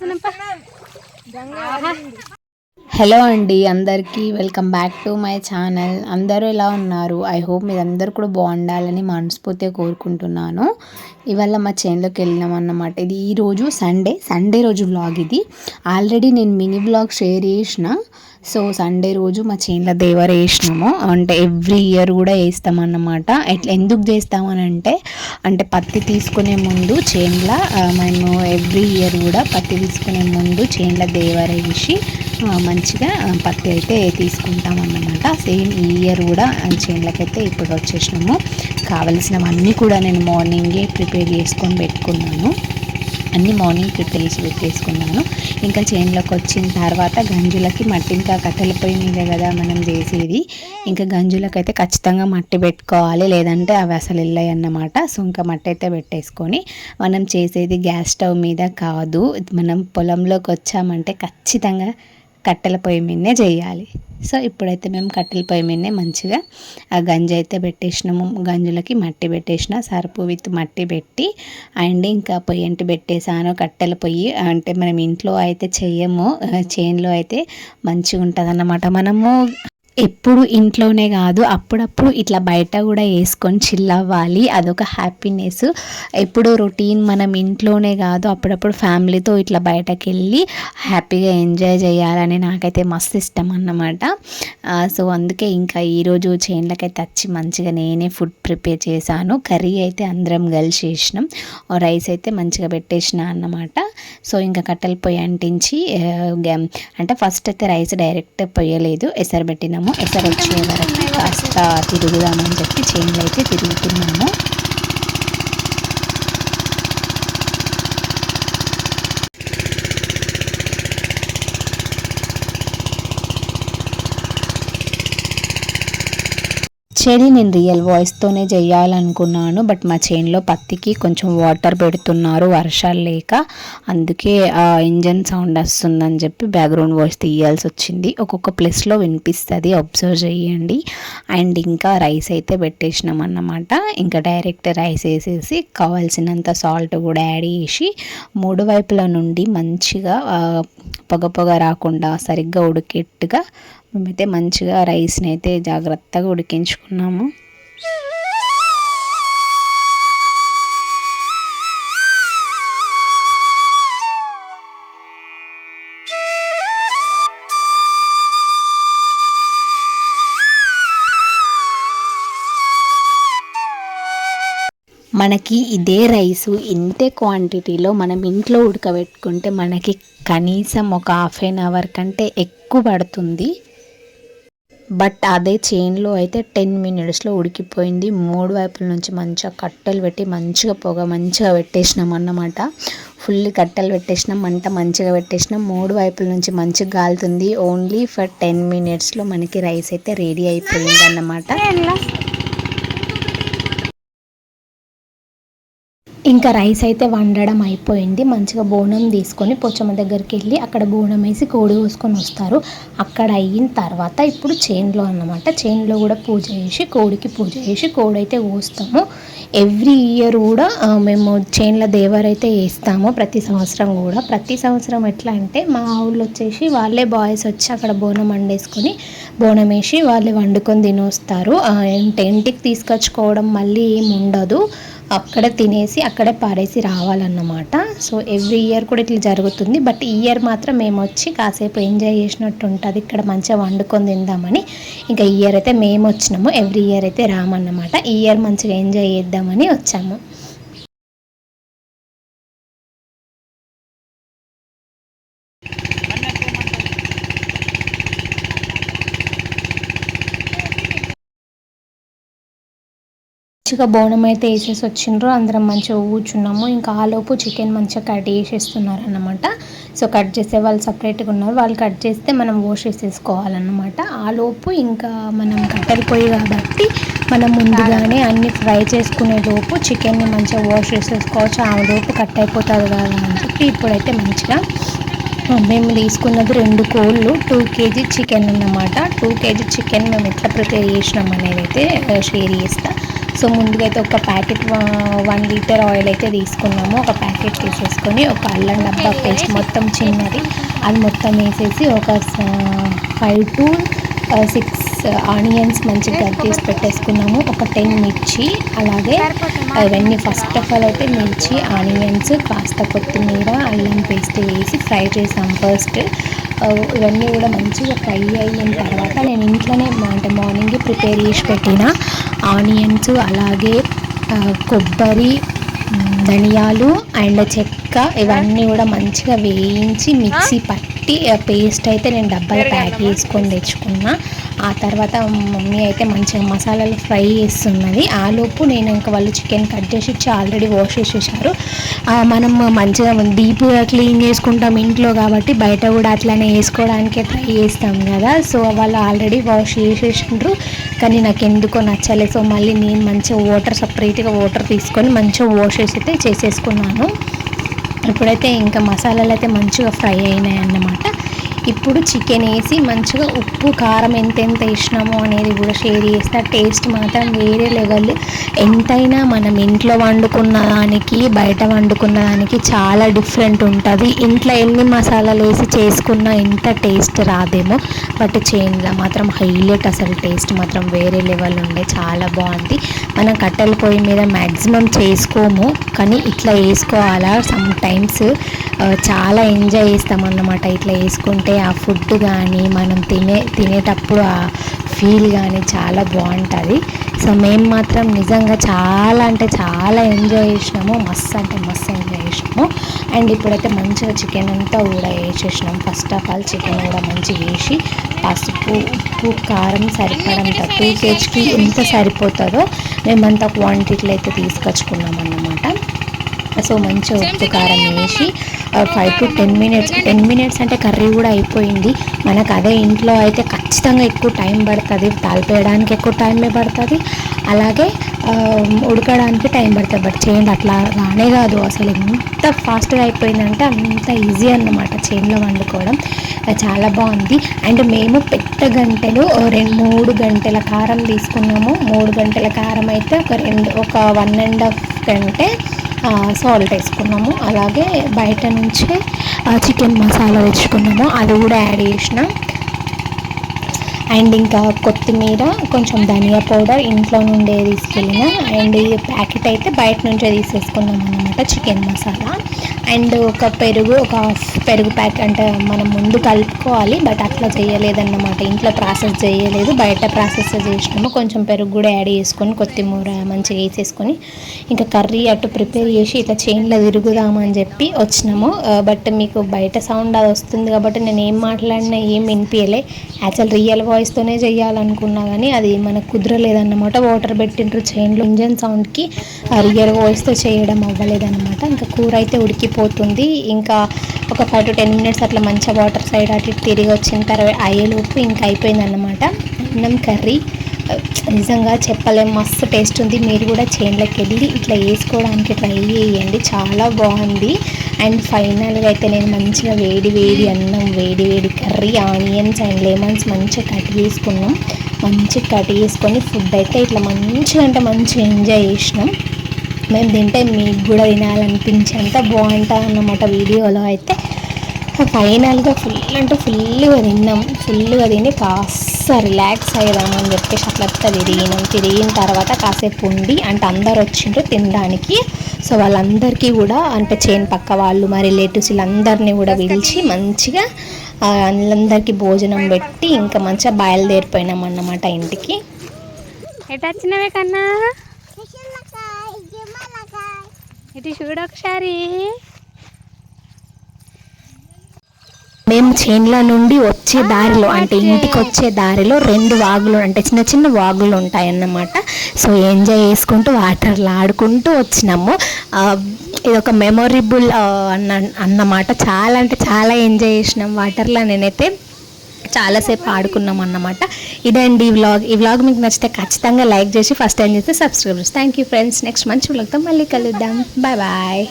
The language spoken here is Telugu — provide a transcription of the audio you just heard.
వస్తున్నాం హలో అండి అందరికీ welcome back to my channel. అందరూ ఎలా ఉన్నారు? ఐ హోప్ మీరందరూ కూడా బాగుండాలని మనస్ఫూర్తిగా కోరుకుంటున్నాను. ఇవాళ మా చేనులోకి వెళ్ళినాం అన్నమాట. ఇది ఈరోజు సండే సండే రోజు వ్లాగ్ ఇది. ఆల్రెడీ నేను మినీ వ్లాగ్ షేర్ చేసిన. సో సండే రోజు మా చేనుల దేవర వేసినాము. అంటే ఎవ్రీ ఇయర్ కూడా వేస్తామన్నమాట ఎట్లా ఎందుకు చేస్తామని అంటే అంటే పత్తి తీసుకునే ముందు చేన్ల మేము ఎవ్రీ ఇయర్ కూడా పత్తి తీసుకునే ముందు చేన్ల దేవర వేసి మంచిగా పత్తి అయితే తీసుకుంటాం అన్నమాట సేమ్ ఈ ఇయర్ కూడా చేనులకైతే ఇప్పుడు వచ్చేసినాము. కావలసినవన్నీ కూడా నేను మార్నింగే ప్రిపేర్ చేసుకొని పెట్టుకున్నాను. అన్నీ మార్నింగ్ ప్రిపేర్ చేసి పెట్టేసుకున్నాను. ఇంకా చేనులోకి వచ్చిన తర్వాత గంజులకి మట్టి ఇంకా కట్టెల పొయ్యి మీద కదా మనం చేసేది. ఇంకా గంజులకు అయితే ఖచ్చితంగా మట్టి పెట్టుకోవాలి. లేదంటే అవి అసలు వెళ్ళాయి అన్నమాట సో ఇంకా మట్టి అయితే పెట్టేసుకొని మనం చేసేది గ్యాస్ స్టవ్ మీద కాదు. మనం పొలంలోకి వచ్చామంటే ఖచ్చితంగా కట్టెల పొయ్యి మీదనే చేయాలి. సో ఇప్పుడైతే మేము కట్టెల పొయ్యి మీదనే మంచిగా ఆ గంజి అయితే పెట్టేసినాము. గంజులకి మట్టి పెట్టేసిన సరుపు విత్ మట్టి పెట్టి అండ్ ఇంకా పొయ్యి అంటి పెట్టేసాను కట్టెల పొయ్యి అంటే మనం ఇంట్లో అయితే చేయము చేన్లో అయితే మంచిగా ఉంటుంది అన్నమాట మనము. ఎప్పుడు ఇంట్లోనే కాదు అప్పుడప్పుడు ఇట్లా బయట కూడా వేసుకొని చిల్ అవ్వాలి. అదొక హ్యాపీనెస్ ఎప్పుడు రొటీన్ మనం ఇంట్లోనే కాదు అప్పుడప్పుడు ఫ్యామిలీతో ఇట్లా బయటకు వెళ్ళి హ్యాపీగా ఎంజాయ్ చేయాలని నాకైతే మస్తు ఇష్టం అన్నమాట. సో అందుకే ఇంకా ఈరోజు చేన్లకైతే వచ్చి మంచిగా నేనే ఫుడ్ ప్రిపేర్ చేశాను. కర్రీ అయితే అందరం కలిసి చేసినాం. ఆ రైస్ అయితే మంచిగా పెట్టేసిన అన్నమాట. సో ఇంకా కట్టెల పొయ్యి అంటించి అంటే ఫస్ట్ అయితే రైస్ డైరెక్ట్ పొయ్యలేదు ఎసరు మనము ఎసరు వచ్చే వరకు కాస్త తిరుగుదామని చెప్పి చేనులు అయితే తిరుగుతున్నాము. చెడి నేను రియల్ వాయిస్తోనే చేయాలనుకున్నాను బట్ మా చేనులో పత్తికి కొంచెం వాటర్ పెడుతున్నారు వర్షాలు లేక. అందుకే ఆ ఇంజన్ సౌండ్ వస్తుందని చెప్పి బ్యాక్గ్రౌండ్ వాయిస్ తీయాల్సి వచ్చింది. ఒక్కొక్క ప్లేస్లో వినిపిస్తుంది అబ్జర్వ్ చేయండి. అండ్ ఇంకా రైస్ అయితే పెట్టేసినాం అన్నమాట ఇంకా డైరెక్ట్ రైస్ వేసేసి కావాల్సినంత సాల్ట్ కూడా యాడ్ చేసి మూడు వైపుల నుండి మంచిగా పొగ పొగ రాకుండా సరిగ్గా ఉడికేట్టుగా మేమైతే మంచిగా రైస్ని అయితే జాగ్రత్తగా ఉడికించుకున్నాము. మనకి ఇదే రైసు ఇంతే క్వాంటిటీలో మనం ఇంట్లో ఉడకబెట్టుకుంటే మనకి కనీసం ఒక హాఫ్ ఎన్ అవర్ కంటే ఎక్కువ పడుతుంది. బట్ అదే చైన్లో అయితే టెన్ మినిట్స్లో ఉడికిపోయింది. మూడు వైపుల నుంచి మంచిగా కట్టెలు పెట్టి మంచిగా పొగ మంచిగా పెట్టేసినాం అన్నమాట. ఫుల్ కట్టెలు పెట్టేసినాం మంట మంచిగా పెట్టేసినాం. మూడు వైపుల నుంచి మంచిగా గాలుతుంది. ఓన్లీ ఫర్ టెన్ మినిట్స్లో మనకి రైస్ అయితే రెడీ అయిపోయింది అన్నమాట ఇంకా రైస్ అయితే వండడం అయిపోయింది. మంచిగా బోనం తీసుకొని పొచ్చమ్మ దగ్గరికి వెళ్ళి అక్కడ బోనం వేసి కోడి కోసుకొని వస్తారు. అక్కడ అయిన తర్వాత ఇప్పుడు చేన్లో అన్నమాట. చేన్లో కూడా పూజ చేసి కోడికి పూజ చేసి కోడి అయితే కోస్తాము. ఎవ్రీ ఇయర్ కూడా మేము చేన్ల దేవరైతే వేస్తాము ప్రతి సంవత్సరం కూడా. ప్రతి సంవత్సరం ఎట్లా అంటే మా ఊళ్ళో వచ్చేసి వాళ్ళే బాయ్స్ వచ్చి అక్కడ బోనం వండేసుకొని బోనం వేసి వాళ్ళే వండుకొని తినొస్తారు. ఇంటికి తీసుకొచ్చుకోవడం మళ్ళీ ఏమి ఉండదు. అక్కడే తినేసి అక్కడే పారేసి రావాలన్నమాట. సో ఎవ్రీ ఇయర్ కూడా ఇట్లా జరుగుతుంది. బట్ ఈ ఇయర్ మాత్రం మేము వచ్చి కాసేపు ఎంజాయ్ చేసినట్టు ఉంటుంది. ఇక్కడ మంచిగా వండుకొని తిందామని. ఇంకా ఈ ఇయర్ అయితే మేము వచ్చినాము. ఎవ్రీ ఇయర్ అయితే రామన్నమాట. ఈ ఇయర్ మంచిగా ఎంజాయ్ చేద్దామని వచ్చాము. మంచిగా బోనం అయితే వేసేసి వచ్చిండ్రు. అందరం మంచిగా కూర్చున్నాము. ఇంకా ఆలోపు చికెన్ మంచిగా కట్ చేసేస్తున్నారు అన్నమాట సో కట్ చేసే వాళ్ళు సపరేట్గా ఉన్నారు. వాళ్ళు కట్ చేస్తే మనం వాష్ చేసేసుకోవాలన్నమాట ఆలోపు ఇంకా మనం కట్టెలు పొయ్యి కాబట్టి మనం ముందుగానే అన్ని ఫ్రై చేసుకునే లోపు చికెన్ని మంచిగా వాష్ చేసేసుకోవచ్చు. ఆ లోపు కట్ అయిపోతుంది కదా అని చెప్పి ఇప్పుడైతే మంచిగా మేము తీసుకున్నది రెండు కోళ్ళు టూ కేజీ చికెన్ అన్నమాట. టూ కేజీ చికెన్ మేము ఎట్లా ప్రిపేర్ చేసినాం అనేది అయితే షేర్ చేస్తాను సో ముందుగా అయితే ఒక ప్యాకెట్ వన్ లీటర్ ఆయిల్ అయితే తీసుకున్నాము. ఒక ప్యాకెట్ తీసేసుకొని ఒక అల్లం డబ్బా పేస్ట్ మొత్తం చిన్నది. అది మొత్తం వేసేసి ఒక ఫైవ్ టు సిక్స్ ఆనియన్స్ మంచిగా కట్ చేసి పెట్టేసుకున్నాము. ఒక టెన్ మిర్చి అలాగే ఇవన్నీ ఫస్ట్ ఆఫ్ ఆల్ అయితే మిర్చి ఆనియన్స్ కాస్త కొత్తిమీర అల్లం పేస్ట్ వేసి ఫ్రై చేసాం ఫస్ట్. ఇవన్నీ కూడా మంచిగా ఫ్రై అయిన తర్వాత నేను ఇంట్లోనే అంటే మార్నింగ్ ప్రిపేర్ చేసి పెట్టిన. ఆనియన్స్ అలాగే కొబ్బరి ధనియాలు అండ్ చెక్క ఇవన్నీ కూడా మంచిగా వేయించి మిక్సీ పట్టి పేస్ట్ అయితే నేను డబ్బాలు ప్యాక్ చేసుకొని తెచ్చుకున్నా. ఆ తర్వాత మమ్మీ అయితే మంచిగా మసాలాలు ఫ్రై చేస్తున్నది. ఆ లోపు నేను ఇంకా వాళ్ళు చికెన్ కట్ చేసి ఇచ్చి ఆల్రెడీ వాష్ చేసేసారు. మనం మంచిగా డీప్గా క్లీన్ చేసుకుంటాం ఇంట్లో కాబట్టి బయట కూడా అట్లానే వేసుకోవడానికే ట్రై చేస్తాం కదా. సో వాళ్ళు ఆల్రెడీ వాష్ చేసేసిండ్రు. కానీ నాకు ఎందుకో నచ్చలేదు సో మళ్ళీ నేను మంచిగా వాటర్ సపరేట్గా వాటర్ తీసుకొని మంచిగా వాష్ చేసి అయితే చేసేసుకున్నాను. ఇప్పుడైతే ఇంకా మసాలాలు అయితే మంచిగా ఫ్రై అయినాయి అన్నమాట ఇప్పుడు చికెన్ వేసి మంచిగా ఉప్పు కారం ఎంతెంత వేసినామో అనేది కూడా షేర్ చేస్తా టేస్ట్ మాత్రం వేరే లెవెల్ ఎంతైనా మనం ఇంట్లో వండుకున్న దానికి బయట వండుకున్న దానికి చాలా డిఫరెంట్ ఉంటుంది. ఇంట్లో ఎన్ని మసాలాలు వేసి చేసుకున్నా ఇంత టేస్ట్ రాదేమో. బట్ చేంజ్లో మాత్రం హైలైట్ అసలు టేస్ట్ మాత్రం వేరే లెవెల్ ఉండే. చాలా బాగుంది. మనం కట్టెల పొయ్యి మీద మ్యాక్సిమం చేసుకోము. కానీ ఇట్లా వేసుకోవాలా? సమ్ టైమ్స్ చాలా ఎంజాయ్ చేస్తాం అన్నమాట ఇట్లా వేసుకుంటే. అంటే ఆ ఫుడ్ కానీ మనం తినే తినేటప్పుడు ఆ ఫీల్ కానీ చాలా బాగుంటుంది సో మేము మాత్రం నిజంగా చాలా అంటే చాలా ఎంజాయ్ చేసినాము. మస్తు అంటే మస్తు ఎంజాయ్ చేసినాము. అండ్ ఇప్పుడైతే మంచిగా చికెన్ అంతా కూడా వేసేసినాం. ఫస్ట్ ఆఫ్ ఆల్ చికెన్ కూడా మంచిగా వేసి పసుపు ఉప్పు కారం సరిపడంత టూ కేజీకి ఎంత సరిపోతుందో మేమంతా క్వాంటిటీలో అయితే తీసుకొచ్చుకున్నాం అన్నమాట సో మంచిగా ఉప్పు కారం వేసి five to ten minutes ten minutes అంటే కర్రీ కూడా అయిపోయింది. మనకు అదే ఇంట్లో అయితే ఖచ్చితంగా ఎక్కువ టైం పడుతుంది. తాలిపేయడానికి ఎక్కువ టైమే పడుతుంది. అలాగే ఉడకడానికి టైం పడుతుంది. బట్ చేయండి అట్లా రానే కాదు. అసలు ఎంత ఫాస్ట్గా అయిపోయిందంటే అంత ఈజీ అన్నమాట చేనులో వండుకోవడం. చాలా బాగుంది. అండ్ మేము పెద్ద గంటలు రెండు మూడు గంటల కారం తీసుకున్నాము. మూడు గంటల కారం అయితే ఒక రెండు ఒక వన్ అండ్ హాఫ్ గంటే సాల్ట్ వేసుకున్నాము. అలాగే బయట నుంచే చికెన్ మసాలా తెచ్చుకున్నాము. అది కూడా యాడ్ చేసిన. అండ్ ఇంకా కొత్తిమీర కొంచెం ధనియా పౌడర్ ఇంట్లో నుండే తీసుకెళ్ళిన అండ్ ఈ ప్యాకెట్ అయితే బయట నుంచే తీసేసుకున్నాం అన్నమాట చికెన్ మసాలా. అండ్ ఒక పెరుగు ఒక పెరుగు ప్యాక్ అంటే మనం ముందు కలుపుకోవాలి బట్ అట్లా చేయలేదన్నమాట. ఇంట్లో ప్రాసెస్ చేయలేదు బయట ప్రాసెస్ చేసినాము. కొంచెం పెరుగు కూడా యాడ్ చేసుకొని కొత్తిమీర మంచిగా వేసేసుకొని ఇంకా కర్రీ అటు ప్రిపేర్ చేసి ఇట్లా చైన్లో తిరుగుదామని చెప్పి వచ్చినాము. బట్ మీకు బయట సౌండ్ అది వస్తుంది కాబట్టి నేను ఏం మాట్లాడినా ఏం వినిపించలే యాక్చువల్ రియల్ వాయిస్తోనే చేయాలనుకున్నా కానీ అది మనకు కుదరలేదన్నమాట. వాటర్ పెట్టిండ్రు చైన్లో. ఇంజన్ సౌండ్కి రియల్ వాయిస్తో చేయడం అవ్వలేదన్నమాట. ఇంకా కూర అయితే ఉడికిపోతుంది. ఇంకా ఒక ఫైవ్ టు టెన్ మినిట్స్ అట్లా మంచిగా వాటర్ సైడ్ అటు ఇటు తిరిగి వచ్చిన తర్వాత అయ్యేలోపు ఇంకా అయిపోయిందన్నమాట. అన్నం కర్రీ. నిజంగా చెప్పలేం. మస్తు టేస్ట్ ఉంది. మీరు కూడా చేన్లోకి వెళ్ళి ఇట్లా వేసుకోవడానికి ట్రై చేయండి. చాలా బాగుంది. అండ్ ఫైనల్గా అయితే నేను మంచిగా వేడి వేడి అన్నం వేడి వేడి కర్రీ ఆనియన్స్ అండ్ లెమన్స్ మంచిగా కట్ చేసుకున్నాం. మంచిగా కట్ చేసుకొని ఫుడ్ అయితే ఇట్లా మంచిగా అంటే మంచిగా ఎంజాయ్ చేసినాం. మేము తింటే మీకు కూడా తినాలనిపించేంత బాగుంటుంది అన్నమాట వీడియోలో అయితే. ఫైనల్గా ఫుల్ అంటే ఫుల్గా తిన్నాం. ఫుల్గా తిని కాస్త రిలాక్స్ అయ్యామని చెప్పేసి అట్లా తిరిగినాం. తిరిగిన తర్వాత కాసేపు ఉండి అంటే అందరు వచ్చిండ్రు తినడానికి. సో వాళ్ళందరికీ కూడా అంటే చేను పక్క వాళ్ళు మా రిలేటివ్స్ వీళ్ళందరినీ కూడా పిలిచి మంచిగా వాళ్ళందరికీ భోజనం పెట్టి ఇంకా మంచిగా బయలుదేరిపోయినాం అన్నమాట ఇంటికి. ఎటు వచ్చినవే కన్నా? ఇటు చూడు ఒకసారి. మేము చేన్ల నుండి వచ్చే దారిలో అంటే ఇంటికి వచ్చే దారిలో రెండు వాగులు అంటే చిన్న చిన్న వాగులు ఉంటాయన్నమాట. సో ఎంజాయ్ చేసుకుంటూ వాటర్లో ఆడుకుంటూ వచ్చినాము. ఇది ఒక మెమొరబుల్ అన్న అన్నమాట. చాలా అంటే చాలా ఎంజాయ్ చేసినాం వాటర్లో నేనైతే. చాలాసేపు ఆడుకున్నాం అన్నమాట. ఇదండి ఈ వ్లాగ్. ఈ వ్లాగ్ మీకు నచ్చితే ఖచ్చితంగా లైక్ చేసి ఫస్ట్ టైం చేస్తే subscribe thank you friends next మంచి వ్లాగ్తో మళ్ళీ కలుద్దాం. Bye bye